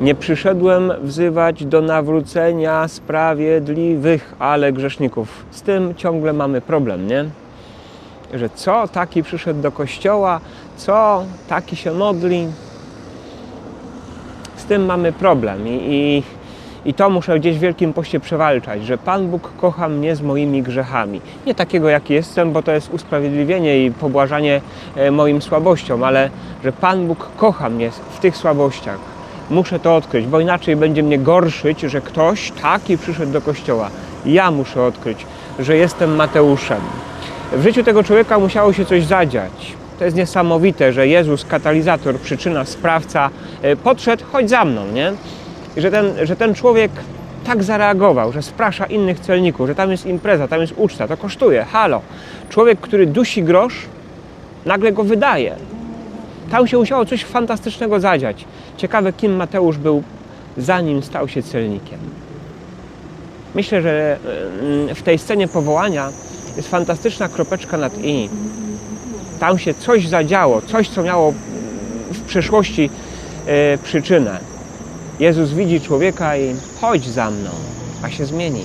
Nie przyszedłem wzywać do nawrócenia sprawiedliwych, ale grzeszników. Z tym ciągle mamy problem, nie? Że co taki przyszedł do kościoła, co taki się modli. Z tym mamy problem i, i, i to muszę gdzieś w Wielkim Poście przewalczać, że Pan Bóg kocha mnie z moimi grzechami. Nie takiego, jaki jestem, bo to jest usprawiedliwienie i pobłażanie e, moim słabościom, ale że Pan Bóg kocha mnie w tych słabościach. Muszę to odkryć, bo inaczej będzie mnie gorszyć, że ktoś taki przyszedł do kościoła. Ja muszę odkryć, że jestem Mateuszem. W życiu tego człowieka musiało się coś zadziać. To jest niesamowite, że Jezus, katalizator, przyczyna, sprawca, e, podszedł, chodź za mną, nie? I że ten, że ten człowiek tak zareagował, że sprasza innych celników, że tam jest impreza, tam jest uczta, to kosztuje, halo. Człowiek, który dusi grosz, nagle go wydaje. Tam się musiało coś fantastycznego zadziać. Ciekawe, kim Mateusz był, zanim stał się celnikiem. Myślę, że mm, w tej scenie powołania jest fantastyczna kropeczka nad i. Tam się coś zadziało, coś, co miało mm, w przeszłości e, przyczynę. Jezus widzi człowieka i chodź za mną, a się zmieni.